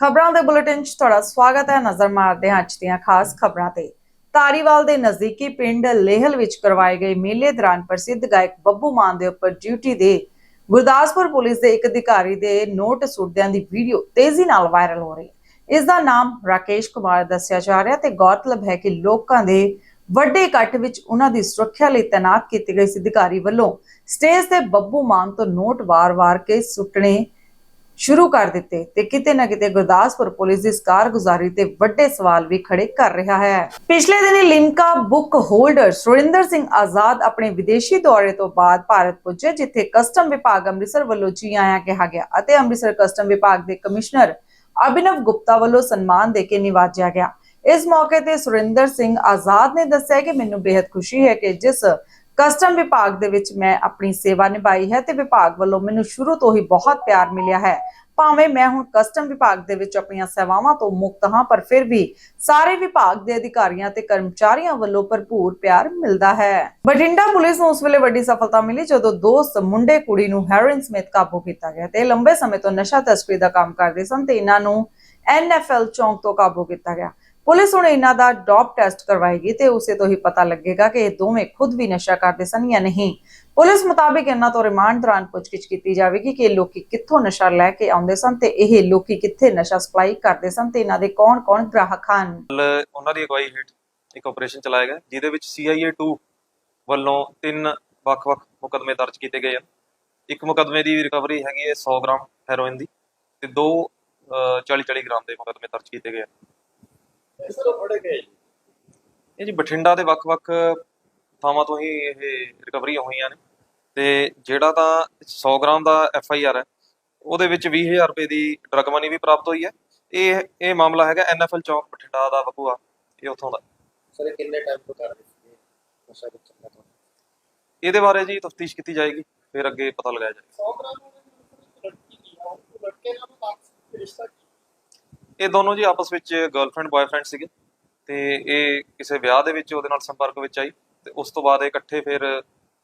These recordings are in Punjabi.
ਖਬਰਾਂ ਦੇ ਬੁਲੇਟਿਨ 'ਚ ਤੁਹਾਡਾ ਸਵਾਗਤ ਹੈ। ਨਜ਼ਰ ਮਾਰਦੇ ਹਾਂ ਅੱਜ ਦੀਆਂ ਖਾਸ ਖਬਰਾਂ ਤੇ। ਧਾਰੀਵਾਲ ਦੇ ਨਜ਼ਦੀਕੀ ਪਿੰਡ ਲੇਹਲ ਵਿੱਚ ਕਰਵਾਏ ਗਏ ਮੇਲੇ ਦੌਰਾਨ ਪ੍ਰਸਿੱਧ ਗਾਇਕ ਬੱਬੂ ਮਾਨ ਦੇ ਉੱਪਰ ਡਿਊਟੀ ਦੇ ਗੁਰਦਾਸਪੁਰ ਪੁਲਿਸ ਦੇ ਇੱਕ ਅਧਿਕਾਰੀ ਦੇ ਨੋਟ ਸੁੱਟਦਿਆਂ ਦੀ ਵੀਡੀਓ ਤੇਜ਼ੀ ਨਾਲ ਵਾਇਰਲ ਹੋ ਰਹੀ ਹੈ। ਇਸ ਦਾ ਨਾਮ ਰਾਕੇਸ਼ ਕੁਮਾਰ ਦੱਸਿਆ ਜਾ ਰਿਹਾ ਤੇ ਗੌਰਤਲਬ ਹੈ ਕਿ ਲੋਕਾਂ ਦੇ ਵੱਡੇ ਇਕੱਠ ਵਿੱਚ ਉਹਨਾਂ ਦੀ ਸੁਰੱਖਿਆ ਲਈ ਤਾਇਨਾਤ ਕੀਤੇ ਗਏ ਇਸ ਅਧਿਕਾਰੀ ਵੱਲੋਂ ਸਟੇਜ ਤੇ ਬੱਬੂ ਮਾਨ ਤੋਂ ਨੋਟ ਵਾਰ-ਵਾਰ ਕੇ ਸੁੱਟਣੇ ਸ਼ੁਰੂ ਕਰ ਦਿੱਤੇ ਤੇ ਕਿਤੇ ਨਾ ਕਿਤੇ ਗੁਰਦਾਸਪੁਰ ਪੁਲਿਸ ਦੀ ਇਸ ਕਾਰਗੁਜ਼ਾਰੀ ਤੇ ਵੱਡੇ ਸਵਾਲ ਵੀ ਖੜੇ ਕਰ ਰਿਹਾ ਹੈ। ਪਿਛਲੇ ਦਿਨੀ ਲਿਮਕਾ ਬੁੱਕ ਹੋਲਡਰ ਸੁਰਿੰਦਰ ਸਿੰਘ ਆਜ਼ਾਦ ਆਪਣੇ ਵਿਦੇਸ਼ੀ ਦੌਰੇ ਤੋਂ ਬਾਅਦ ਭਾਰਤ ਪੁੱਜੇ, ਜਿੱਥੇ ਕਸਟਮ ਵਿਭਾਗ ਅੰਮ੍ਰਿਤਸਰ ਵੱਲੋਂ ਜੀ ਆਇਆਂ ਕਿਹਾ ਗਿਆ ਅਤੇ ਅੰਮ੍ਰਿਤਸਰ ਕਸਟਮ ਵਿਭਾਗ ਦੇ ਕਮਿਸ਼ਨਰ ਅਭਿਨਵ ਗੁਪਤਾ ਵੱਲੋਂ ਸਨਮਾਨ ਦੇ ਕੇ ਨਿਵਾਜਿਆ ਗਿਆ। ਇਸ ਮੌਕੇ ਤੇ ਸੁਰਿੰਦਰ ਸਿੰਘ ਆਜ਼ਾਦ ਨੇ ਦੱਸਿਆ ਕਿ ਮੈਨੂੰ ਬੇहद ਖੁਸ਼ੀ ਹੈ ਕਿ ਜਿਸ ਕਸਟਮ ਵਿਭਾਗ ਦੇ ਵਿੱਚ ਮੈਂ ਆਪਣੀ ਸੇਵਾ ਨਿਭਾਈ ਹੈ ਤੇ ਵਿਭਾਗ ਵੱਲੋਂ ਮੈਨੂੰ ਸ਼ੁਰੂ ਤੋਂ ਹੀ ਬਹੁਤ ਪਿਆਰ ਮਿਲਿਆ ਹੈ। ਭਾਵੇਂ ਮੈਂ ਹੁਣ ਕਸਟਮ ਵਿਭਾਗ ਦੇ ਵਿੱਚ ਆਪਣੀਆਂ ਸੇਵਾਵਾਂ ਤੋਂ ਮੁਕਤ ਹਾਂ, ਪਰ ਫਿਰ ਵੀ ਸਾਰੇ ਵਿਭਾਗ ਦੇ ਅਧਿਕਾਰੀਆਂ ਤੇ ਕਰਮਚਾਰੀਆਂ ਵੱਲੋਂ ਭਰਪੂਰ ਪਿਆਰ ਮਿਲਦਾ ਹੈ। ਬਠਿੰਡਾ ਪੁਲਿਸ ਨੂੰ ਉਸ ਵੇਲੇ ਵੱਡੀ ਸਫਲਤਾ ਮਿਲੀ ਜਦੋਂ ਦੋਸਤ ਮੁੰਡੇ ਕੁੜੀ ਨੂੰ ਹੈਰੋਇਨ ਸਮੇਤ ਕਾਬੂ ਕੀਤਾ ਗਿਆ ਤੇ ਲੰਬੇ ਸਮੇਂ ਤੋਂ ਨਸ਼ਾ ਤਸਕਰੀ ਦਾ ਕੰਮ ਕਰਦੇ ਸਨ ਤੇ ਇਹਨਾਂ ਨੂੰ ਐਨਐਫਐਲ ਚੌਂਕ ਤੋਂ ਕਾਬੂ ਕੀਤਾ ਗਿਆ। ਪੁਲਿਸ ਹੁਣ ਇਹਨਾਂ ਦਾ ਡੋਪ ਟੈਸਟ ਕਰਵਾਏਗੀ ਤੇ ਉਸੇ ਤੋਂ ਹੀ ਪਤਾ ਲੱਗੇਗਾ ਕਿ ਇਹ ਦੋਵੇਂ ਖੁਦ ਵੀ ਨਸ਼ਾ ਕਰਦੇ ਸਨ ਜਾਂ ਨਹੀਂ। ਪੁਲਿਸ ਮੁਤਾਬਿਕ ਇਹਨਾਂ ਤੋਂ ਰਿਮਾਂਡ ਦੌਰਾਨ ਪੁੱਛਗਿੱਛ ਕੀਤੀ ਜਾਵੇਗੀ ਕਿ ਇਹ ਲੋਕੀ ਕਿੱਥੋਂ ਨਸ਼ਾ ਲੈ ਕੇ ਆਉਂਦੇ ਸਨ ਤੇ ਇਹ ਲੋਕੀ ਕਿੱਥੇ ਨਸ਼ਾ ਸਪਲਾਈ ਕਰਦੇ ਸਨ ਤੇ ਇਹਨਾਂ ਦੇ ਕੌਣ-ਕੌਣ ਗ੍ਰਾਹਕ ਹਨ? ਉਹਨਾਂ ਦੀ ਅਗਵਾਈ ਹੇਠ ਇੱਕ ਆਪਰੇਸ਼ਨ ਚਲਾਇਆ ਗਿਆ, ਜਿਹਦੇ ਵਿੱਚ CIA 2 ਵੱਲੋਂ ਤਿੰਨ ਵੱਖ-ਵੱਖ ਮੁਕਦਮੇ ਦਰਜ ਕੀਤੇ ਗਏ ਹਨ ਇੱਕ ਮੁਕਦਮੇ ਦੀ ਰਿਕਵਰੀ ਹੈਗੀ ਹੈ 100 ਗ੍ਰਾਮ ਹੈਰੋਇਨ ਦੀ ਤੇ ਦੋ 40-40 ਗ੍ਰਾਮ ਦੇ ਮੁਕਦਮੇ ਦਰਜ ਕੀਤੇ ਗਏ ਹਨ ਇਸ ਤੋਂ ਫੜੇ ਗਏ ਇਹ ਜੀ ਬਠਿੰਡਾ ਦੇ ਵੱਖ-ਵੱਖ ਥਾਵਾਂ ਤੋਂ ਹੀ ਇਹ ਰਿਕਵਰੀਆਂ ਹੋਈਆਂ ਨੇ। ਤੇ ਜਿਹੜਾ ਤਾਂ 100 ਗ੍ਰਾਮ ਦਾ ਐਫਆਈਆਰ ਹੈ ਉਹਦੇ ਵਿੱਚ 20000 ਰੁਪਏ ਦੀ ਡਰਗ ਮਨੀ ਵੀ ਪ੍ਰਾਪਤ ਹੋਈ ਹੈ। ਇਹ ਇਹ ਮਾਮਲਾ ਹੈਗਾ ਐਨਐਫਐਲ ਚੌਕ ਬਠਿੰਡਾ ਦਾ ਬਕੂਆ ਇਹ ਉੱਥੋਂ ਦਾ। ਸਰ ਕਿੰਨੇ ਟਾਈਮ ਤੋਂ ਕਰ ਰਹੇ ਸੀ ਨਸ਼ਾ ਵੇਚਣ ਦਾ ਇਹਦੇ ਬਾਰੇ ਜੀ ਤਫਤੀਸ਼ ਕੀਤੀ ਜਾਏਗੀ ਫਿਰ ਅੱਗੇ ਪਤਾ ਲਗਾਇਆ ਜਾਏਗਾ। 100 ਗ੍ਰਾਮ ਲੜਕੀ ਦੀ ਆ ਉਹ ਲੜਕੇ ਨਾਲ ਰਿਸ਼ਤਾ ਇਹ ਦੋਨੋਂ ਜੀ ਆਪਸ ਵਿੱਚ ਗਰਲਫ੍ਰੈਂਡ ਬॉयਫ੍ਰੈਂਡ ਸੀਗੇ ਤੇ ਇਹ ਕਿਸੇ ਵਿਆਹ ਦੇ ਵਿੱਚ ਉਹਦੇ ਨਾਲ ਸੰਪਰਕ ਵਿੱਚ ਆਈ ਤੇ ਉਸ ਤੋਂ ਬਾਅਦ ਇਹ ਇਕੱਠੇ ਫਿਰ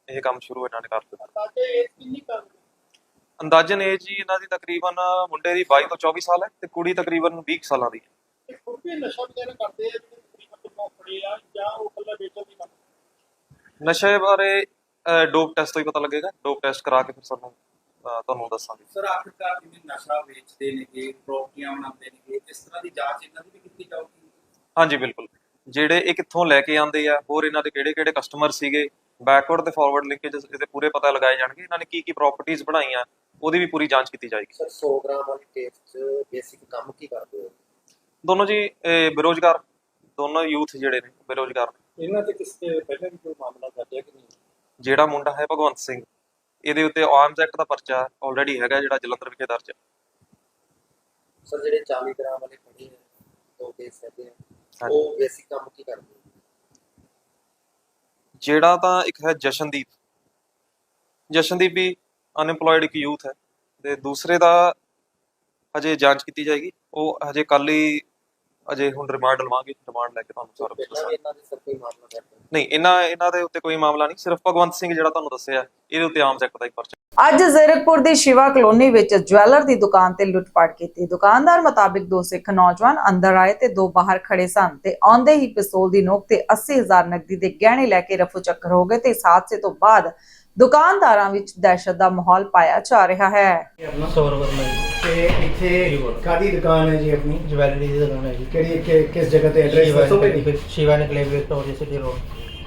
ਇਹ ਕੰਮ ਸ਼ੁਰੂ ਇਹਨਾਂ ਨੇ ਕਰ ਦਿੱਤਾ। ਅੰਦਾਜ਼ਨ ਏਜ ਜੀ ਇਹਨਾਂ ਦੀ ਤਕਰੀਬਨ ਮੁੰਡੇ ਦੀ 22 ਤੋਂ 24 ਸਾਲ ਹੈ ਤੇ ਕੁੜੀ ਤਕਰੀਬਨ 20 ਕੁ ਸਾਲਾਂ ਦੀ ਹੈ। ਵੀ ਨਸ਼ਾ ਵਗੈਰਾ ਕਰਦੇ ਆ ਨਸ਼ੇ ਬਾਰੇ ਡੋਪ ਟੈਸਟ ਤੋਂ ਹੀ ਪਤਾ ਲੱਗੇਗਾ ਡੋਪ ਟੈਸਟ ਕਰਾ ਕੇ ਫਿਰ ਸਾਨੂੰ ਤੁਹਾਨੂੰ ਦੱਸਾਂਗੇ। ਸਰ ਆਖਿਰਕਾਰ ਜਿਵੇਂ ਨਸ਼ਾ ਵੇਚਦੇ ਨੇਗੇ ਪ੍ਰੋਪਰਟੀਆਂ ਬਣਾਉਂਦੇ ਨੇਗੇ ਇਸ ਤਰ੍ਹਾਂ ਦੀ ਜਾਂਚ ਇਹਨਾਂ ਦੀ ਵੀ ਕੀਤੀ ਜਾਊਗੀ? ਹਾਂਜੀ ਬਿਲਕੁਲ। ਜਿਹੜੇ ਇਹ ਕਿੱਥੋਂ ਲੈ ਕੇ ਆਉਂਦੇ ਆ ਹੋਰ ਇਹਨਾਂ ਦੇ ਕਿਹੜੇ ਕਿਹੜੇ ਕਸਟਮਰ ਸੀਗੇ ਬੈਕਵਰਡ ਤੇ ਫਾਰਵਰਡ ਲਿੰਕੇਜ ਇਹਦੇ ਪੂਰੇ ਪਤਾ ਲਗਾਏ ਜਾਣਗੇ ਇਹਨਾਂ ਨੇ ਕੀ ਕੀ ਪ੍ਰਾਪਰਟੀਆਂ ਬਣਾਈਆਂ ਉਹਦੀ ਵੀ ਪੂਰੀ ਜਾਂਚ ਕੀਤੀ ਜਾਏਗੀ। ਸਰ 100 ਗ੍ਰਾਮ ਵਾਲੀ ਕੇਸ 'ਚ ਬੇਸਿਕ ਕੰਮ ਕੀ ਕਰਦੇ ਹੋ? ਦੋਨੋਂ ਜੀ ਇਹ ਬੇਰੋਜ਼ਗਾਰ ਦੋਨੋਂ ਯੂਥ ਜਿਹੜੇ ਨੇ ਬੇਰੋਜ਼ਗਾਰ ਇਹਨਾਂ ਤੇ ਕਿਸ ਤੇ ਪਹਿਲਾਂ ਵੀ ਕੋਈ ਮਾਮਲਾ ਦਰਜ ਹੈ ਕਿ ਨਹੀਂ? ਜਿਹੜਾ ਮੁੰਡਾ ਹੈ ਭਗਵੰਤ ਸਿੰਘ। ਇਹਦੇ ਉੱਤੇ ਆਰਮਸ ਐਕਟ ਦਾ ਪਰਚਾ ਆਲਰੇਡੀ ਹੈਗਾ ਜਿਹੜਾ ਜਲੰਧਰ ਵਿਖੇ ਦਰਜ ਹੈ ਸਰ ਜਿਹੜੇ 40 ਗ੍ਰਾਮ ਵਾਲੇ ਫੜੇ ਆ ਦੋ ਕੇਸ ਹੈਗੇ ਆ। ਉਹ ਬੇਸਿਕ ਕੰਮ ਕੀ ਕਰਦੇ? ਜਿਹੜਾ ਤਾਂ ਇੱਕ ਹੈ ਜਸ਼ਨਦੀਪ ਜਸ਼ਨਦੀਪ ਵੀ ਅਨਐਮਪਲੋਇਡ ਇੱਕ ਯੂਥ ਹੈ ਤੇ ਦੂਸਰੇ ਦਾ ਹਜੇ ਜਾਂਚ ਕੀਤੀ ਜਾਏਗੀ ਉਹ ਹਜੇ ਕੱਲ ਹੀ ਅਜੇ ਹੁਣ ਰਿਮਾਂਡ ਲਵਾਂਗੇ ਰਿਮਾਂਡ ਲੈ ਕੇ ਤੁਹਾਨੂੰ ਸਾਰਾ ਕੁਝ ਦੱਸਾਂਗੇ। ਇਹਨਾਂ ਦੇ ਸਰ ਕੋਈ ਮਾਮਲਾ ਦਰਜ ਹੈ। ਨਹੀਂ ਇਹਨਾਂ ਇਹਨਾਂ ਦੇ ਉੱਤੇ ਕੋਈ ਮਾਮਲਾ ਨਹੀਂ ਸਿਰਫ ਭਗਵੰਤ ਸਿੰਘ ਜਿਹੜਾ ਤੁਹਾਨੂੰ ਦੱਸਿਆ ਇਹਦੇ ਉੱਤੇ ਆਰਮਸ ਐਕਟ ਦਾ ਇੱਕ ਪਰਚਾ। ਅੱਜ ਜ਼ੀਰਕਪੁਰ ਦੀ ਸ਼ਿਵਾ ਕਲੋਨੀ ਵਿੱਚ ਜਵੈਲਰ ਦੀ ਦੁਕਾਨ ਤੇ ਲੁੱਟਪਾਟ ਕੀਤੀ। ਦੁਕਾਨਦਾਰ ਮੁਤਾਬਿਕ ਦੋ ਸਿੱਖ ਨੌਜਵਾਨ ਅੰਦਰ ਆਏ ਤੇ ਦੋ ਬਾਹਰ ਖੜੇ ਸਨ ਤੇ ਆਉਂਦੇ ਹੀ ਪਿਸਤੌਲ ਦੀ ਨੋਕ ਤੇ 80000 ਨਕਦੀ ਦੇ ਗਹਿਣੇ ਲੈ ਕੇ ਰਫੂ ਚੱਕਰ ਹੋ ਗਏ ਤੇ ਇਸ ਹਾਦਸੇ ਤੋਂ ਬਾਅਦ ਦੁਕਾਨਦਾਰਾਂ ਵਿੱਚ ਦਹਿਸ਼ਤ ਦਾ ਮਾਹੌਲ ਪਾਇਆ ਜਾ ਰਿਹਾ ਹੈ। ਤੇ ਇੱਥੇ ਕਾਦੀ ਦੁਕਾਨ ਹੈ ਜੀ ਆਪਣੀ? ਜਵੈਲਰੀ ਦੀ ਦੁਕਾਨ ਹੈ ਜੀ। ਕਿਹੜੀ ਕਿ- ਕਿਸ ਜਗ੍ਹਾ ਤੇ ਐਡਰੈਸ ਸ਼ਿਵਾ ਦੱਸੋਗੇ ਨਿਕਲੇ ਸ਼ਿਵਾ ਨਿਕਲੇ ਵਿਕਟੋਰੀਆ ਸਿਟੀ ਰੋਡ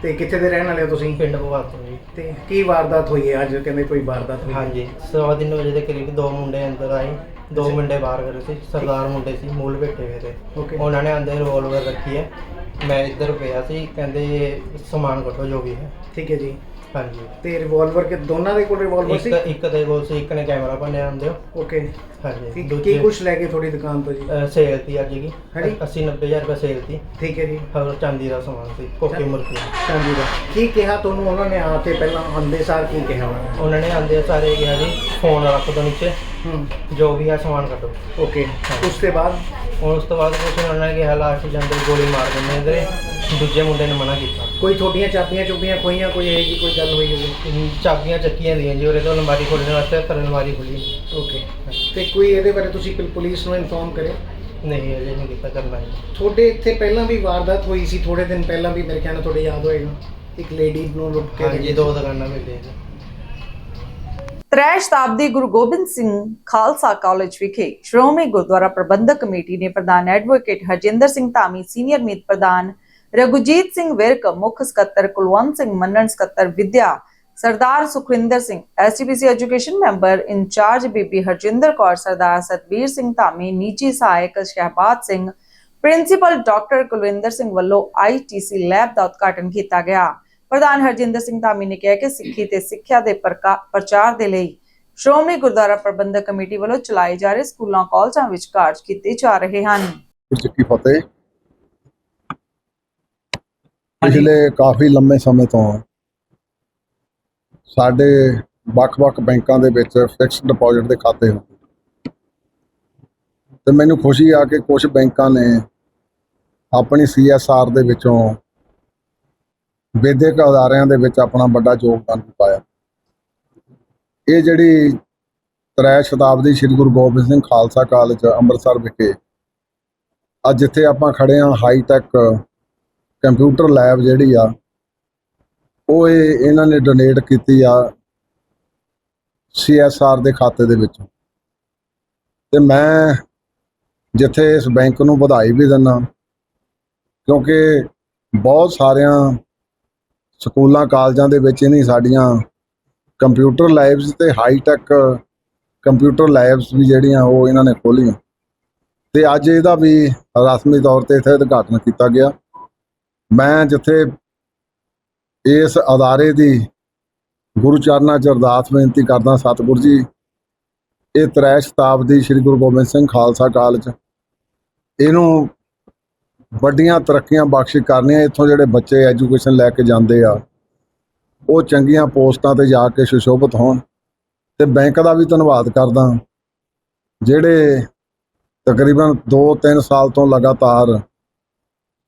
ਤੇ ਕਿੱਥੇ ਦੇ ਰਹਿਣ ਵਾਲੇ ਹੋ ਤੁਸੀਂ? ਪਿੰਡ ਭਗਵਾਨ ਜੀ। ਤੇ ਕੀ ਵਾਰਦਾਤ ਹੋਈ ਹੈ ਅੱਜ? ਕਹਿੰਦੇ ਕੋਈ ਵਾਰਦਾਤ ਹੋਈ ਹੈ? ਹਾਂਜੀ ਸਵਾ ਤਿੰਨ ਵਜੇ ਦੇ ਕਰੀਬ ਦੋ ਮੁੰਡੇ ਅੰਦਰ ਆਏ। ਦੋ ਮੁੰਡੇ ਬਾਹਰ ਖੜੇ ਸੀ ਸਰਦਾਰ ਮੁੰਡੇ ਸੀ ਮੂਲ ਬੈਠੇ ਹੋਏ ਤੇ Okay. ਉਹਨਾਂ ਨੇ ਅੰਦਰ ਰਿਵੋਲਵਰ ਰੱਖੀ ਹੈ। ਮੈਂ ਇੱਧਰ ਪਿਆ ਸੀ ਕਹਿੰਦੇ ਸਮਾਨ ਕੱਢੋ ਜੋ ਵੀ ਹੈ। ਠੀਕ ਹੈ ਜੀ। ਹਾਂਜੀ। ਤੇ ਰਿਵਾਲਵਰ ਕਿ ਦੋਨਾਂ ਦੇ ਕੋਲ ਰਿਵਾਲਵਰ ਇੱਕ ਸੀ? ਇੱਕ ਦੇ ਕੋਲ ਸੀ ਇੱਕ ਨੇ ਕੈਮਰਾ ਭੰਨਿਆ ਹੁੰਦੇ ਓਕੇ। ਹਾਂਜੀ। ਕੀ ਦੂਜੇ ਕੁਝ ਲੈ ਕੇ ਤੁਹਾਡੀ ਦੁਕਾਨ ਤੋਂ ਜੀ? ਸੇਲ ਤੀ ਅੱਜ ਕੀ ਹਾਂਜੀ। 80 90000 ਰੁਪਏ ਸੇਲ ਤੀ। ਠੀਕ ਹੈ ਜੀ। ਹੋਰ ਚਾਂਦੀ ਦਾ ਸਮਾਨ ਸੀ ਕੋਕੇ ਮੁਰਕੀ ਚਾਂਦੀ ਦਾ। ਕੀ ਕਿਹਾ ਤੁਹਾਨੂੰ ਉਹਨਾਂ ਨੇ ਆ ਕੇ ਪਹਿਲਾਂ? ਆਂਦੇ ਸਾਰ ਕੀ ਕਿਹਾ ਉਹਨਾਂ ਨੇ? ਉਹਨਾਂ ਨੇ ਆਂਦੇ ਸਾਰੇ ਕਿਹਾ ਜੀ ਫੋਨ ਰੱਖ ਦੋ ਨੀਚੇ। ਹੂੰ। ਜੋ ਵੀ ਹੈ ਸਮਾਨ ਕੱਢੋ ਓਕੇ। ਉਸ ਤੋਂ ਬਾਅਦ? ਹੁਣ ਉਸ ਤੋਂ ਬਾਅਦ ਕੁਛ ਉਹਨਾਂ ਨੇ ਕਿਹਾ ਲਾਸਟ ਜਾਂਦੇ ਗੋਲੀ ਮਾਰ ਦਿੰਦੇ ਇਧਰੇ। ਦੂਜੇ ਮੁੰਡੇ ਨੇ ਮਨਾ ਕੀਤਾ। ਕੋਈ ਤੁਹਾਡੀਆਂ ਚਾਬੀਆਂ ਚੁੱਬੀਆਂ ਖੋਈਆਂ ਕੋਈ ਇਹ ਜੀ ਕੋਈ ਗੱਲ ਹੋਈ ਹੋਵੇ? ਚਾਬੀਆਂ ਚੱਕੀਆਂ ਦੀਆਂ ਜੀ ਉਹਦੇ ਤੋਂ ਅਲਮਾਰੀ ਖੋਲ੍ਹਣ ਵਾਸਤੇ ਪਰ ਅਲਮਾਰੀ ਖੁੱਲੀ ਨਹੀਂ। ਓਕੇ। ਤੇ ਕੋਈ ਇਹਦੇ ਬਾਰੇ ਤੁਸੀਂ ਪੁਲਿਸ ਨੂੰ ਇਨਫੋਰਮ ਕਰੇ ਨਹੀਂ ਅਜੇ ਨਹੀਂ ਕੀਤਾ ਕਰਨਾ ਜੀ ਤੁਹਾਡੇ ਇੱਥੇ ਪਹਿਲਾਂ ਵੀ ਵਾਰਦਾਤ ਹੋਈ ਸੀ ਥੋੜੇ ਦਿਨ ਪਹਿਲਾਂ ਵੀ ਮੇਰੇ ਖਿਆਲ ਨਾਲ ਤੁਹਾਡੇ ਯਾਦ ਹੋਏਗਾ। ਇੱਕ ਲੇਡੀ ਨੂੰ ਲੁੱਟ ਕੇ ਹਾਂਜੀ ਦੋ ਦੁਕਾਨਾਂ ਮਿਲੀਆਂ ਜੀ ਤ੍ਰੈ ਸ਼ਤਾਬਦੀ ਗੁਰੂ ਗੋਬਿੰਦ ਸਿੰਘ ਖਾਲਸਾ ਕਾਲਜ ਵਿਖੇ ਸ਼੍ਰੋਮਣੀ ਗੁਰਦੁਆਰਾ ਪ੍ਰਬੰਧਕ ਕਮੇਟੀ ਨੇ ਪ੍ਰਧਾਨ ਐਡਵੋਕੇਟ ਹਰਜਿੰਦਰ ਸਿੰਘ ਧਾਮੀ ਸੀਨੀਅਰ ਮੀਤ ਪ੍ਰਧਾਨ ਰਘੁਜੀਤ ਸਿੰਘ ਵਿਰਕ ਮੁੱਖ ਸਕੱਤਰ ਕੁਲਵੰਤ ਸਿੰਘ ਮੰਨਣ ਸਕੱਤਰ ਵਿਦਿਆ Sardar Sukhwinder Singh SGPC education member incharge Bibi Harjinder Kaur Sardar Satbir Singh Dhami ਨਿੱਜੀ ਸਹਾਇਕ ਸ਼ਹਿਬਾਜ਼ ਸਿੰਘ ਪ੍ਰਿੰਸੀਪਲ ਡਾਕਟਰ ਕੁਲਵਿੰਦਰ ਸਿੰਘ ਵੱਲੋਂ ਆਈਟੀਸੀ ਲੈਬ ਦਾ ਉਦਘਾਟਨ ਕੀਤਾ ਗਿਆ। ਪ੍ਰਧਾਨ ਹਰਜਿੰਦਰ ਸਿੰਘ ਧਾਮੀ ਨੇ ਕਿਹਾ ਕਿ ਸਿੱਖੀ ਤੇ ਸਿੱਖਿਆ ਦੇ ਪ੍ਰਚਾਰ ਦੇ ਲਈ ਸ਼੍ਰੋਮਣੀ ਗੁਰਦੁਆਰਾ ਪ੍ਰਬੰਧਕ ਕਮੇਟੀ ਵੱਲੋਂ ਚਲਾਏ ਜਾ ਰਹੇ ਸਕੂਲਾਂ ਕਾਲਜਾਂ ਵਿੱਚ ਕਾਰਜ ਕੀਤੇ ਜਾ ਰਹੇ ਹਨ। ਫਤਿਹ। ਪਿਛਲੇ ਕਾਫੀ ਲੰਮੇ ਸਮੇਂ ਤੋਂ ਸਾਡੇ ਵੱਖ-ਵੱਖ ਬੈਂਕਾਂ ਦੇ ਵਿੱਚ ਫਿਕਸਡ ਡਿਪੋਜ਼ਿਟ ਦੇ ਖਾਤੇ ਹੁੰਦੇ ਤੇ ਮੈਨੂੰ ਖੁਸ਼ੀ ਆ ਕਿ ਕੁਝ ਬੈਂਕਾਂ ਨੇ ਆਪਣੀ ਸੀਐਸਆਰ ਦੇ ਵਿੱਚੋਂ ਵਿਦਿਅਕ ਅਦਾਰਿਆਂ ਦੇ ਵਿੱਚ ਆਪਣਾ ਵੱਡਾ ਯੋਗਦਾਨ ਪਾਇਆ। ਇਹ ਜਿਹੜੀ ਤ੍ਰੈ ਸ਼ਤਾਬਦੀ ਸ੍ਰੀ ਗੁਰੂ ਗੋਬਿੰਦ ਸਿੰਘ ਖਾਲਸਾ ਕਾਲਜ ਅੰਮ੍ਰਿਤਸਰ ਵਿਖੇ ਅੱਜ ਜਿੱਥੇ ਆਪਾਂ ਖੜੇ ਆ ਹਾਈ ਟੈਕ ਕੰਪਿਊਟਰ ਲੈਬ ਜਿਹੜੀ ਆ ਉਹ ਇਹ ਇਹਨਾਂ ਨੇ ਡੋਨੇਟ ਕੀਤੀ ਆ ਸੀਐਸਆਰ ਦੇ ਖਾਤੇ ਦੇ ਵਿੱਚ। ਤੇ ਮੈਂ ਜਿੱਥੇ ਇਸ ਬੈਂਕ ਨੂੰ ਵਧਾਈ ਵੀ ਦਿੰਦਾ, ਕਿਉਂਕਿ ਬਹੁਤ ਸਾਰਿਆਂ ਸਕੂਲਾਂ, ਕਾਲਜਾਂ ਦੇ ਵਿੱਚ ਇਹਨੀ ਸਾਡੀਆਂ ਕੰਪਿਊਟਰ ਲੈਬਸ ਤੇ ਹਾਈ ਟੈਕ ਕੰਪਿਊਟਰ ਲੈਬਸ ਵੀ ਜਿਹੜੀਆਂ ਉਹ ਇਹਨਾਂ ਨੇ ਖੋਲੀਆਂ ਤੇ ਅੱਜ ਇਹਦਾ ਵੀ ਰਸਮੀ ਤੌਰ ਤੇ ਇੱਥੇ ਉਦਘਾਟਨ ਕੀਤਾ ਗਿਆ। ਮੈਂ ਜਿੱਥੇ ਇਸ ਅਦਾਰੇ ਦੀ ਗੁਰੂ ਚਰਨਾਂ 'ਚ ਅਰਦਾਸ ਬੇਨਤੀ ਕਰਦਾ ਸਤਿਗੁਰੂ ਜੀ, ਇਹ ਤ੍ਰੈ ਸ਼ਤਾਬਦੀ ਸ੍ਰੀ ਗੁਰੂ ਗੋਬਿੰਦ ਸਿੰਘ ਖਾਲਸਾ ਕਾਲਜ, ਇਹਨੂੰ ਵੱਡੀਆਂ ਤਰੱਕੀਆਂ ਬਖਸ਼ਿਸ਼ ਕਰਨੀਆਂ, ਇੱਥੋਂ ਜਿਹੜੇ ਬੱਚੇ ਐਜੂਕੇਸ਼ਨ ਲੈ ਕੇ ਜਾਂਦੇ ਆ, ਉਹ ਚੰਗੀਆਂ ਪੋਸਟਾਂ ਤੇ ਜਾ ਕੇ ਸੁਸ਼ੋਭਿਤ ਹੋਣ, ਤੇ ਬੈਂਕ ਦਾ ਵੀ ਧੰਨਵਾਦ ਕਰਦਾ। ਜਿਹੜੇ ਤਕਰੀਬਨ 2-3 ਸਾਲ ਤੋਂ ਲਗਾਤਾਰ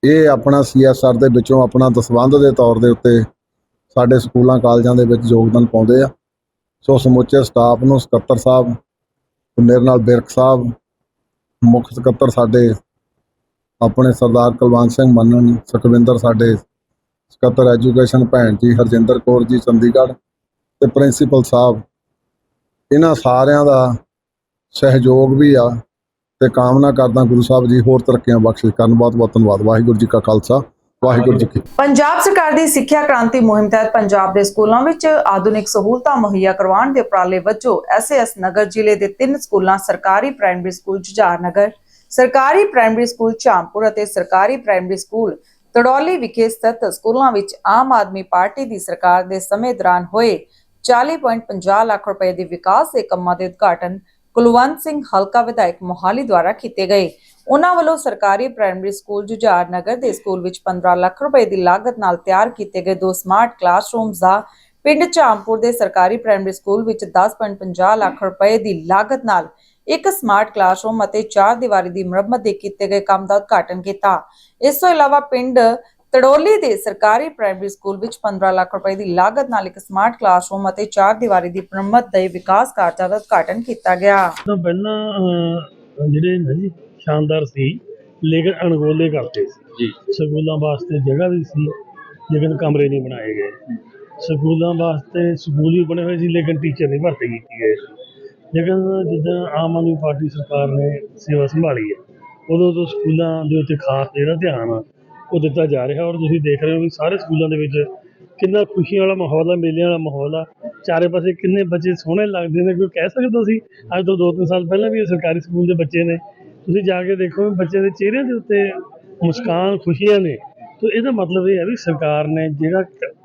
ਇਹ ਆਪਣਾ ਸੀਐਸਆਰ ਦੇ ਵਿੱਚੋਂ ਆਪਣਾ ਦਸਵੰਧ ਦੇ ਤੌਰ ਦੇ ਉੱਤੇ ਸਾਡੇ ਸਕੂਲਾਂ ਕਾਲਜਾਂ ਦੇ ਵਿੱਚ ਯੋਗਦਾਨ ਪਾਉਂਦੇ ਆ। ਸੋ ਸਮੁੱਚੇ ਸਟਾਫ ਨੂੰ ਸਕੱਤਰ ਸਾਹਿਬ ਤੇ ਮੇਰੇ ਨਾਲ ਬਿਰਕ ਸਾਹਿਬ, ਮੁੱਖ ਸਕੱਤਰ ਸਾਡੇ, ਆਪਣੇ ਸਰਦਾਰ ਕੁਲਵੰਤ ਸਿੰਘ ਮੰਨਣ, ਸੁਖਵਿੰਦਰ ਸਾਡੇ ਸਕੱਤਰ ਐਜੂਕੇਸ਼ਨ ਭੈਣ ਜੀ ਹਰਜਿੰਦਰ ਕੌਰ ਜੀ ਚੰਡੀਗੜ੍ਹ ਤੇ ਪ੍ਰਿੰਸੀਪਲ ਸਾਹਿਬ। ਇਹਨਾਂ ਸਾਰਿਆਂ ਦਾ ਸਹਿਯੋਗ ਵੀ ਆ। ਤੇ ਕਾਮਨਾ ਕਰਦਾ ਗੁਰੂ ਸਾਹਿਬ ਜੀ ਹੋਰ ਤਰੱਕੀਆਂ ਬਖਸ਼ਿਸ਼ ਕਰਨ ਬਹੁਤ ਬਹੁਤ ਧੰਨਵਾਦ। ਵਾਹਿਗੁਰੂ ਜੀ ਕਾ ਖਾਲਸਾ। ਵਾਹਿਗੁਰੂ ਜੀ ਕੀ ਪੰਜਾਬ ਸਰਕਾਰ ਦੀ ਸਿੱਖਿਆ ਕ੍ਰਾਂਤੀ ਮੁਹਿੰਮ ਤਹਿਤ ਪੰਜਾਬ ਦੇ ਸਕੂਲਾਂ ਵਿੱਚ ਆਧੁਨਿਕ ਸਹੂਲਤਾਂ ਮੁਹੱਈਆ ਕਰਵਾਉਣ ਦੇ ਉਪਰਾਲੇ ਵਜੋਂ ਐਸਐਸ ਨਗਰ ਜ਼ਿਲ੍ਹੇ ਦੇ ਤਿੰਨ ਸਕੂਲਾਂ ਸਰਕਾਰੀ ਪ੍ਰਾਇਮਰੀ ਸਕੂਲ ਜੁਝਾਰ ਨਗਰ, ਸਰਕਾਰੀ ਪ੍ਰਾਇਮਰੀ ਸਕੂਲ ਚਾਂਪੁਰ ਅਤੇ ਸਰਕਾਰੀ ਪ੍ਰਾਇਮਰੀ ਸਕੂਲ ਤੜੌਲੀ ਵਿਖੇ ਸਥਿਤ ਸਕੂਲਾਂ ਵਿੱਚ ਆਮ ਆਦਮੀ ਪਾਰਟੀ ਦੀ ਸਰਕਾਰ ਦੇ ਸਮੇਂ ਦੌਰਾਨ ਹੋਏ 40.50 ਲੱਖ ਰੁਪਏ ਦੇ ਵਿਕਾਸ ਦੇ ਕੰਮਾਂ ਦੇ ਉਦਘਾਟਨ ਕੁਲਵੰਤ ਸਿੰਘ ਹਲਕਾ ਵਿਧਾਇਕ ਮੋਹਾਲੀ ਦੁਆਰਾ ਕੀਤੇ ਗਏ। ਉਹਨਾਂ ਵੱਲੋਂ ਸਰਕਾਰੀ ਪ੍ਰਾਇਮਰੀ ਸਕੂਲ ਜੁਝਾਰ ਨਗਰ ਦੇ ਸਕੂਲ ਵਿੱਚ 15 ਲੱਖ ਰੁਪਏ ਦੀ ਲਾਗਤ ਨਾਲ ਤਿਆਰ ਕੀਤੇ ਗਏ ਦੋ ਸਮਾਰਟ ਕਲਾਸਰੂਮਸ ਦਾ ਪਿੰਡ ਝਾਮਪੁਰ ਦੇ ਸਰਕਾਰੀ ਪ੍ਰਾਇਮਰੀ ਸਕੂਲ ਵਿੱਚ 10.50 ਲੱਖ ਰੁਪਏ ਦੀ ਲਾਗਤ ਨਾਲ ਇੱਕ ਸਮਾਰਟ ਕਲਾਸਰੂਮ ਅਤੇ ਚਾਰ ਦੀਵਾਰੀ ਦੀ ਮੁਰੰਮਤ ਦੇ ਕੀਤੇ ਗਏ ਕੰਮ ਦਾ ਉਦਘਾਟਨ ਕੀਤਾ। ਇਸ ਤੋਂ ਇਲਾਵਾ ਪਿੰਡ ਤੜੋਲੀ ਦੇ ਸਰਕਾਰੀ ਪ੍ਰਾਇਮਰੀ ਸਕੂਲ ਵਿੱਚ 15 ਲੱਖ ਰੁਪਏ ਦੀ ਲਾਗਤ ਨਾਲ ਇੱਕ ਸਮਾਰਟ ਕਲਾਸਰੂਮ ਅਤੇ ਚਾਰ ਦੀਵਾਰੀ ਦੀ ਮੁਰੰਮਤ ਦੇ ਵਿਕਾਸ ਕਾਰਜਾਂ ਦਾ ਉਦਘਾਟਨ ਕੀਤਾ ਗਿਆ। ਤਾਂ ਪਹਿਲਾਂ ਅਹ, ਜਿਹੜੇ ਨਾ ਜੀ ਸ਼ਾਨਦਾਰ ਸੀ ਲੇਕਿਨ ਅਣਗੋਲੇ ਕਰਤੇ ਸੀ। ਜੀ। ਸਕੂਲਾਂ ਵਾਸਤੇ ਜਗ੍ਹਾ ਵੀ ਸੀ ਲੇਕਿਨ ਕਮਰੇ ਨਹੀਂ ਬਣਾਏ ਗਏ। ਸਕੂਲਾਂ ਵਾਸਤੇ ਸਕੂਲ ਵੀ ਬਣੇ ਹੋਏ ਸੀ ਲੇਕਿਨ ਟੀਚਰ ਨਹੀਂ ਭਰਤੀ ਕੀਤੇ ਗਏ। ਲੇਕਿਨ ਜਿੱਦਾਂ ਆਮ ਆਦਮੀ ਪਾਰਟੀ ਸਰਕਾਰ ਨੇ ਸੇਵਾ ਸੰਭਾਲੀ ਹੈ ਉਦੋਂ ਤੋਂ ਸਕੂਲਾਂ ਦੇ ਉੱਤੇ ਖਾਸ ਜਿਹੜਾ ਧਿਆਨ ਆ ਉਹ ਦਿੱਤਾ ਜਾ ਰਿਹਾ ਔਰ ਤੁਸੀਂ ਦੇਖ ਰਹੇ ਹੋ ਵੀ ਸਾਰੇ ਸਕੂਲਾਂ ਦੇ ਵਿੱਚ ਕਿੰਨਾ ਖੁਸ਼ੀਆਂ ਵਾਲਾ ਮਾਹੌਲ ਆ, ਮੇਲਿਆਂ ਵਾਲਾ ਮਾਹੌਲ ਆ। ਚਾਰੇ ਪਾਸੇ ਕਿੰਨੇ ਬੱਚੇ ਸੋਹਣੇ ਲੱਗਦੇ ਨੇ, ਕੋਈ ਕਹਿ ਸਕਦਾ ਸੀ ਅੱਜ ਤੋਂ ਦੋ ਤਿੰਨ ਸਾਲ ਪਹਿਲਾਂ ਵੀ ਇਹ ਸਰਕਾਰੀ ਸਕੂਲ ਦੇ ਬੱਚੇ ਨੇ। ਤੁਸੀਂ ਜਾ ਕੇ ਦੇਖੋ ਵੀ ਬੱਚੇ ਦੇ ਚਿਹਰਿਆਂ ਦੇ ਉੱਤੇ ਮੁਸਕਾਨ, ਖੁਸ਼ੀਆਂ ਨੇ। ਤਾਂ ਇਹਦਾ ਮਤਲਬ ਇਹ ਹੈ ਵੀ ਸਰਕਾਰ ਨੇ ਜਿਹੜਾ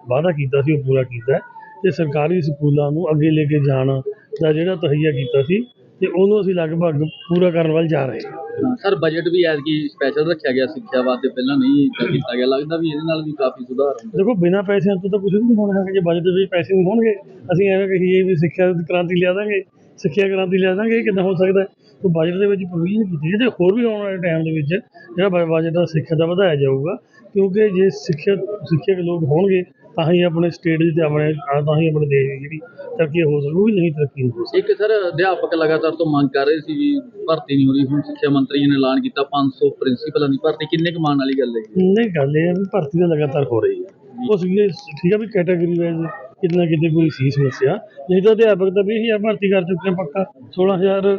ਵਾਅਦਾ ਕੀਤਾ ਸੀ, ਉਹ ਪੂਰਾ ਕੀਤਾ ਹੈ ਤੇ ਸਰਕਾਰੀ ਸਕੂਲਾਂ ਨੂੰ ਅੱਗੇ ਲੈ ਕੇ ਜਾਣ ਦਾ ਜਿਹੜਾ ਤਹਈਆ ਕੀਤਾ ਸੀ ਤੇ ਉਹਨੂੰ ਅਸੀਂ ਲਗਭਗ ਪੂਰਾ ਕਰਨ ਵੱਲ ਜਾ ਰਹੇ ਹਾਂ। ਸਰ ਬਜਟ ਵੀ ਐਤਕੀ ਸਪੈਸ਼ਲ ਰੱਖਿਆ ਗਿਆ ਸਿੱਖਿਆ ਵਾਸਤੇ ਪਹਿਲਾਂ ਨਹੀਂ ਕੀਤਾ ਗਿਆ। ਲੱਗਦਾ ਵੀ ਇਹਦੇ ਨਾਲ ਵੀ ਕਾਫੀ ਸੁਧਾਰ ਹੁੰਦਾ ਦੇਖੋ ਬਿਨਾਂ ਪੈਸਿਆਂ ਤੋਂ ਤਾਂ ਕੁਝ ਵੀ ਨਹੀਂ ਹੋਣਾ ਹੈਗਾ। ਜੇ ਬਜਟ ਵਿੱਚ ਪੈਸੇ ਨਹੀਂ ਹੋਣਗੇ ਅਸੀਂ ਐਵੇਂ ਕਹੀਏ ਵੀ ਸਿੱਖਿਆ ਦੀ ਕ੍ਰਾਂਤੀ ਲਿਆ ਦਾਂਗੇ ਸਿੱਖਿਆ ਕ੍ਰਾਂਤੀ ਲਿਆ ਦਾਂਗੇ ਇਹ ਕਿੱਦਾਂ ਹੋ ਸਕਦਾ ਹੈ? ਤਾਂ ਬਜਟ ਦੇ ਵਿੱਚ ਪ੍ਰੋਵੀਜ਼ਨ ਕੀਤੀ। ਹੈ ਤੇ ਹੋਰ ਵੀ ਆਉਣ ਵਾਲੇ ਟਾਈਮ ਦੇ ਵਿੱਚ ਜਿਹੜਾ ਬਜਟ ਦਾ ਸਿੱਖਿਆ ਦਾ ਵਧਾਇਆ ਜਾਊਗਾ ਕਿਉਂਕਿ ਜੇ ਸਿੱਖਿਆ ਸਿੱਖਿਅਕ ਲੋਕ ਹੋਣਗੇ ਤਾਂ ਹੀ ਆਪਣੇ ਸਟੇਟ ਦੀ ਤੇ ਆਪਣੇ ਤਾਂ ਹੀ ਆਪਣੇ ਦੇਸ਼ ਦੀ ਜਿਹੜੀ ਤਰੱਕੀ ਹੋ ਸਕੂਗੀ ਨਹੀਂ ਤਰੱਕੀ ਨਹੀਂ ਹੋ ਸਕਦੀ। ਇੱਕ ਸਰ ਅਧਿਆਪਕ ਲਗਾਤਾਰ ਤੋਂ ਮੰਗ ਕਰ ਰਹੇ ਸੀ ਵੀ ਭਰਤੀ ਨਹੀਂ ਹੋ ਰਹੀ ਹੁਣ ਸਿੱਖਿਆ ਮੰਤਰੀ ਜੀ ਨੇ ਐਲਾਨ ਕੀਤਾ 500 ਪ੍ਰਿੰਸੀਪਲਾਂ ਦੀ ਭਰਤੀ ਕਿੰਨੇ ਕਮਾਨ ਵਾਲੀ ਗੱਲ ਹੈ ਨਹੀਂ ਗੱਲ ਇਹ ਹੈ ਵੀ ਭਰਤੀ ਤਾਂ ਲਗਾਤਾਰ ਹੋ ਰਹੀ ਹੈ। ਉਸ ਲਈ ਠੀਕ ਹੈ ਵੀ ਕੈਟਾਗਰੀ ਵਾਈਜ਼ ਕਿਤੇ ਨਾ ਕਿਤੇ ਕੋਈ ਸੀ ਸਮੱਸਿਆ। ਨਹੀਂ ਤਾਂ ਅਧਿਆਪਕ ਤਾਂ 20000 ਭਰਤੀ ਕਰ ਚੁੱਕੇ ਪੱਕਾ 16000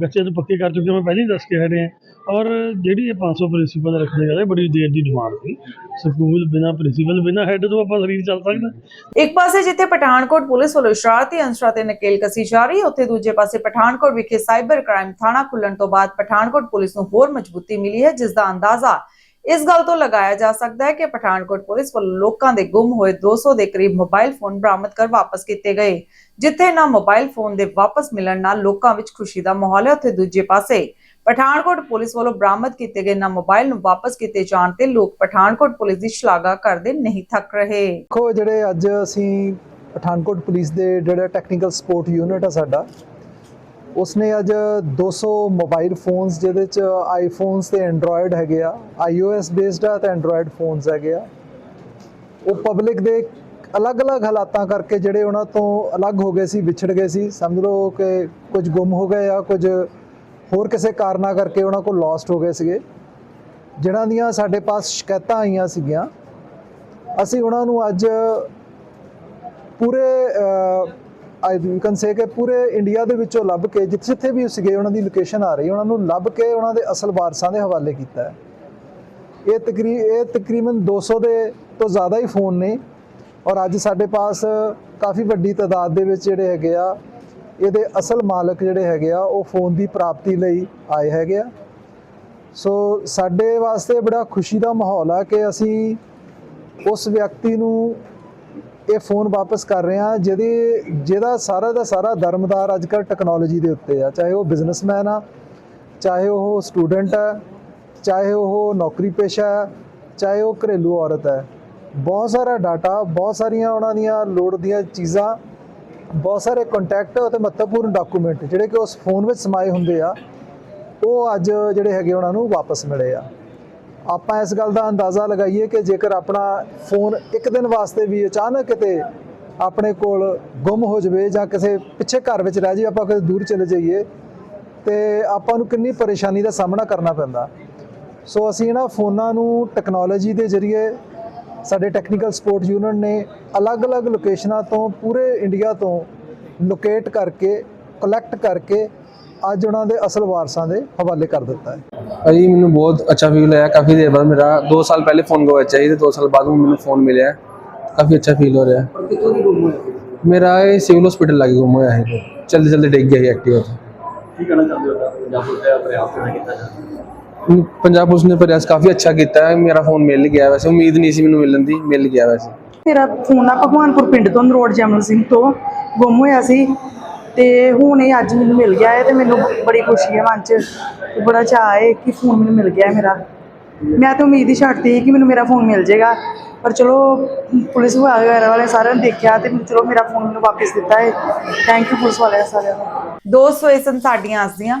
ਬੱਚੇ ਤਾਂ ਪੱਕੇ ਕਰ ਚੁੱਕੇ ਮੈਂ ਪਹਿਲਾਂ ਹੀ ਦੱਸ ਕੇ ਹਟੇ ਹਾਂ ਔਰ ਜਿਹੜੀ ਇਹ 500 ਪ੍ਰਿੰਸੀਪਲ ਰੱਖਣੇ ਵਾਲੇ ਬੜੀ ਦੇਰ ਦੀ ਡਿਮਾਂਡ ਸੀ। ਸਕੂਲ ਬਿਨਾ ਪ੍ਰਿੰਸੀਪਲ ਬਿਨਾ ਹੈੱਡ ਤੋਂ ਆਪਾਂ ਸਰੀਰ ਚੱਲ ਸਕਦਾ। ਇੱਕ ਪਾਸੇ ਜਿੱਥੇ ਪਠਾਨਕੋਟ ਪੁਲਿਸ ਵੱਲੋਂ ਸ਼ਰਾਰਤੀ ਅਨਸਰਾਂ ਤੇ ਨਕੇਲ ਕਸੀ ਜਾ ਰਹੀ, ਉੱਥੇ ਦੂਜੇ ਪਾਸੇ ਪਠਾਨਕੋਟ ਵਿਖੇ ਸਾਈਬਰ ਕ੍ਰਾਈਮ ਥਾਣਾ ਖੁੱਲਣ ਤੋਂ ਬਾਅਦ ਪਠਾਨਕੋਟ ਪੁਲਿਸ ਨੂੰ ਹੋਰ ਮਜ਼ਬੂਤੀ ਮਿਲੀ ਹੈ, ਜਿਸ ਦਾ ਅੰਦਾਜ਼ਾ ਇਸ ਗੱਲ ਤੋਂ ਲਗਾਇਆ ਜਾ ਸਕਦਾ ਹੈ ਕਿ ਪਠਾਨਕੋਟ ਪੁਲਿਸ ਵੱਲੋਂ ਲੋਕਾਂ ਦੇ ਗੁੰਮ ਹੋਏ 200 ਦੇ ਕਰੀਬ ਮੋਬਾਈਲ ਫੋਨ ਬਰਾਮਦ ਕਰ ਵਾਪਸ ਕੀਤੇ ਗਏ, ਜਿੱਥੇ ਇਹਨਾਂ ਮੋਬਾਈਲ ਫੋਨ ਦੇ ਵਾਪਸ ਮਿਲਣ ਨਾਲ ਲੋਕਾਂ ਵਿੱਚ ਖੁਸ਼ੀ ਦਾ ਮਾਹੌਲ ਹੈ। ਉੱਥੇ ਦੂਜੇ ਪਾਸੇ ਪਠਾਨਕੋਟ ਪੁਲਿਸ ਵੱਲੋਂ ਬਰਾਮਦ ਕੀਤੇ ਗਏ ਇਹਨਾਂ ਮੋਬਾਈਲ ਨੂੰ ਵਾਪਸ ਕੀਤੇ ਜਾਣ ਤੇ ਲੋਕ ਪਠਾਨਕੋਟ ਪੁਲਿਸ ਦੀ ਸ਼ਲਾਘਾ ਕਰਦੇ ਨਹੀਂ ਥੱਕ ਰਹੇ। ਦੇਖੋ ਜਿਹੜੇ ਅੱਜ ਅਸੀਂ ਪਠਾਨਕੋਟ ਪੁਲਿਸ ਦੇ ਜਿਹੜਾ ਟੈਕਨੀਕਲ ਸਪੋਰਟ ਯੂਨਿਟ ਆ ਸਾਡਾ, ਉਸਨੇ ਅੱਜ 200 ਮੋਬਾਈਲ ਫੋਨਸ ਜਿਹਦੇ ਚ ਆਈਫੋਨਸ ਤੇ ਐਂਡਰੋਇਡ ਹੈਗੇ ਆ ਆਈਓਐਸ ਬੇਸਡ ਆ ਤੇ ਐਂਡਰੋਇਡ ਫੋਨਸ ਹੈਗੇ ਆ। ਉਹ ਪਬਲਿਕ ਦੇ ਅਲੱਗ-ਅਲੱਗ ਹਾਲਾਤਾਂ ਕਰਕੇ ਜਿਹੜੇ ਉਹਨਾਂ ਤੋਂ ਅਲੱਗ ਹੋ ਗਏ ਸੀ, ਵਿਛੜ ਗਏ ਸੀ। ਸਮਝ ਲਓ ਕਿ ਕੁਝ ਗੁੰਮ ਹੋ ਗਏ ਆ, ਕੁਝ ਹੋਰ ਕਿਸੇ ਕਾਰਨਾਂ ਕਰਕੇ ਉਹਨਾਂ ਕੋਲ ਲੋਸਟ ਹੋ ਗਏ ਸੀਗੇ? ਜਿਨ੍ਹਾਂ ਦੀਆਂ ਸਾਡੇ ਪਾਸ ਸ਼ਿਕਾਇਤਾਂ ਆਈਆਂ ਸੀਗੀਆਂ, ਅਸੀਂ ਉਹਨਾਂ ਨੂੰ ਅੱਜ ਪੂਰੇ ਆਈ ਯੂ ਕੈਨ ਸੇ ਕਿ ਪੂਰੇ ਇੰਡੀਆ ਦੇ ਵਿੱਚੋਂ ਲੱਭ ਕੇ, ਜਿੱਥੇ ਜਿੱਥੇ ਵੀ ਸੀਗੇ, ਉਹਨਾਂ ਦੀ ਲੋਕੇਸ਼ਨ ਆ ਰਹੀ, ਉਹਨਾਂ ਨੂੰ ਲੱਭ ਕੇ ਉਹਨਾਂ ਦੇ ਅਸਲ ਵਾਰਸਾਂ ਦੇ ਹਵਾਲੇ ਕੀਤਾ ਹੈ। ਇਹ ਤਕਰੀ, ਇਹ ਤਕਰੀਬਨ 200 ਦੇ ਤੋਂ ਜ਼ਿਆਦਾ ਹੀ ਫੋਨ ਨੇ। ਔਰ ਅੱਜ ਸਾਡੇ ਪਾਸ ਕਾਫੀ ਵੱਡੀ ਤਾਦਾਦ ਦੇ ਵਿੱਚ ਜਿਹੜੇ ਹੈਗੇ ਆ ਇਹਦੇ ਅਸਲ ਮਾਲਕ ਜਿਹੜੇ ਹੈਗੇ ਆ, ਉਹ ਫੋਨ ਦੀ ਪ੍ਰਾਪਤੀ ਲਈ ਆਏ ਹੈਗੇ ਆ। ਸੋ ਸਾਡੇ ਵਾਸਤੇ ਬੜਾ ਖੁਸ਼ੀ ਦਾ ਮਾਹੌਲ ਆ ਕਿ ਅਸੀਂ ਉਸ ਵਿਅਕਤੀ ਨੂੰ ਇਹ ਫੋਨ ਵਾਪਸ ਕਰ ਰਹੇ ਹਾਂ ਜਿਹਦੇ, ਜਿਹਦਾ ਸਾਰਾ ਦਾ ਸਾਰਾ ਦਰਮਦਾਰ ਅੱਜ ਕੱਲ੍ਹ ਟੈਕਨੋਲੋਜੀ ਦੇ ਉੱਤੇ ਆ। ਚਾਹੇ ਉਹ ਬਿਜ਼ਨਸਮੈਨ ਆ, ਚਾਹੇ ਉਹ ਸਟੂਡੈਂਟ ਆ, ਚਾਹੇ ਉਹ ਨੌਕਰੀ ਪੇਸ਼ਾ ਹੈ ਚਾਹੇ ਉਹ ਘਰੇਲੂ ਔਰਤ ਹੈ ਬਹੁਤ ਸਾਰਾ ਡਾਟਾ ਬਹੁਤ ਸਾਰੀਆਂ ਉਹਨਾਂ ਦੀਆਂ ਲੋੜ ਦੀਆਂ ਚੀਜ਼ਾਂ ਬਹੁਤ ਸਾਰੇ ਕੰਟੈਕਟ ਅਤੇ ਮਹੱਤਵਪੂਰਨ ਡਾਕੂਮੈਂਟ ਜਿਹੜੇ ਕਿ ਉਸ ਫੋਨ ਵਿੱਚ ਸਮਾਏ ਹੁੰਦੇ ਆ, ਉਹ ਅੱਜ ਜਿਹੜੇ ਹੈਗੇ ਉਹਨਾਂ ਨੂੰ ਵਾਪਸ ਮਿਲੇ ਆ। ਆਪਾਂ ਇਸ ਗੱਲ ਦਾ ਅੰਦਾਜ਼ਾ ਲਗਾਈਏ ਕਿ ਜੇਕਰ ਆਪਣਾ ਫੋਨ ਇੱਕ ਦਿਨ ਵਾਸਤੇ ਵੀ ਅਚਾਨਕ ਕਿਤੇ ਆਪਣੇ ਕੋਲ ਗੁੰਮ ਹੋ ਜਾਵੇ ਜਾਂ ਕਿਸੇ ਪਿੱਛੇ ਘਰ ਵਿੱਚ ਰਹਿ ਜਾਏ ਆਪਾਂ ਕਿਤੇ ਦੂਰ ਚਲੇ ਜਾਈਏ, ਤੇ ਆਪਾਂ ਨੂੰ ਕਿੰਨੀ ਪਰੇਸ਼ਾਨੀ ਦਾ ਸਾਹਮਣਾ ਕਰਨਾ ਪੈਂਦਾ। ਸੋ ਅਸੀਂ ਇਹਨਾਂ ਫੋਨਾਂ ਨੂੰ ਟੈਕਨੋਲੋਜੀ ਦੇ ਜ਼ਰੀਏ ਸਾਡੇ ਟੈਕਨੀਕਲ ਸਪੋਰਟ ਯੂਨਿਟ ਨੇ ਅਲੱਗ-ਅਲੱਗ ਲੋਕੇਸ਼ਨਾਂ ਤੋਂ ਪੂਰੇ ਇੰਡੀਆ ਤੋਂ ਲੋਕੇਟ ਕਰਕੇ ਕਲੈਕਟ ਕਰਕੇ ਅੱਜ ਉਹਨਾਂ ਦੇ ਅਸਲ ਵਾਰਸਾਂ ਦੇ ਹਵਾਲੇ ਕਰ ਦਿੱਤਾ ਹੈ। ਭਾਜੀ ਮੈਨੂੰ ਬਹੁਤ ਅੱਛਾ ਫੀਲ ਹੋਇਆ। ਕਾਫੀ ਦੇਰ ਬਾਅਦ ਮੇਰਾ 2 ਸਾਲ ਪਹਿਲੇ ਫੋਨ ਗਵਾਚਿਆ ਸੀ ਤੇ 2 ਸਾਲ ਬਾਅਦ ਮੈਨੂੰ ਫੋਨ ਮਿਲਿਆ। ਕਾਫੀ ਅੱਛਾ ਫੀਲ ਹੋ ਰਿਹਾ। ਮੇਰਾ ਇਹ ਸਿਵਲ ਹਸਪੀਟਲ ਲੱਗੇ ਗੁੰਮ ਹੋਇਆ ਹੈ ਚਲਦੇ ਚਲਦੇ ਡਿੱਗ ਗਿਆ ਸੀ ਐਕਟਿਵਾ ਤੋਂ। ਕੀ ਕਹਿਣਾ ਚਾਹੁੰਦੇ ਹੋ? ਪੰਜਾਬ ਪੁਲਿਸ ਦਾ ਪ੍ਰਯਾਸ ਕਿਵੇਂ ਕੀਤਾ ਹੁਣ ਪੰਜਾਬ ਪੁਲਿਸ ਨੇ ਪ੍ਰਯਾਸ ਕਾਫੀ ਅੱਛਾ ਕੀਤਾ ਹੈ। ਮੇਰਾ ਫੋਨ ਮਿਲ ਗਿਆ ਵੈਸੇ ਉਮੀਦ ਨਹੀਂ ਸੀ ਮੈਨੂੰ ਮਿਲਣ ਦੀ ਮਿਲ ਗਿਆ ਵੈਸੇ। ਮੇਰਾ ਫੋਨ ਆ ਭਗਵਾਨਪੁਰ ਪਿੰਡ ਤੋਂ ਰੋਡ ਜਮਲ ਸਿੰਘ ਤੋਂ। ਗੁੰਮ ਹੋਇਆ ਸੀ ਤੇ ਹੁਣ ਇਹ ਅੱਜ ਮੈਨੂੰ ਮਿਲ ਗਿਆ ਹੈ ਤੇ ਮੈਨੂੰ ਬੜੀ ਖੁਸ਼ੀ ਹੈ ਮਨ 'ਚ ਤੇ ਬੜਾ ਚਾਅ ਹੈ ਕਿ ਫੋਨ ਮੈਨੂੰ ਮਿਲ ਗਿਆ ਹੈ ਮੇਰਾ। ਮੈਂ ਤਾਂ ਉਮੀਦ ਹੀ ਛੱਡਤੀ ਸੀ ਕਿ ਮੈਨੂੰ ਮੇਰਾ ਫੋਨ ਮਿਲ ਜਾਏਗਾ। ਪਰ ਚਲੋ ਪੁਲਿਸ ਵਿਭਾਗ ਵਗੈਰਾ ਵਾਲੇ ਸਾਰਿਆਂ ਨੇ ਦੇਖਿਆ ਤੇ ਮੈਨੂੰ ਚਲੋ ਮੇਰਾ ਫੋਨ ਮੈਨੂੰ ਵਾਪਸ ਦਿੱਤਾ ਹੈ। ਥੈਂਕ ਯੂ ਪੁਲਿਸ ਵਾਲਿਆਂ ਸਾਰਿਆਂ ਦਾ ਦੋਸਤੋ ਇਹ ਸਨ ਸਾਡੀਆਂ ਦੀਆਂ।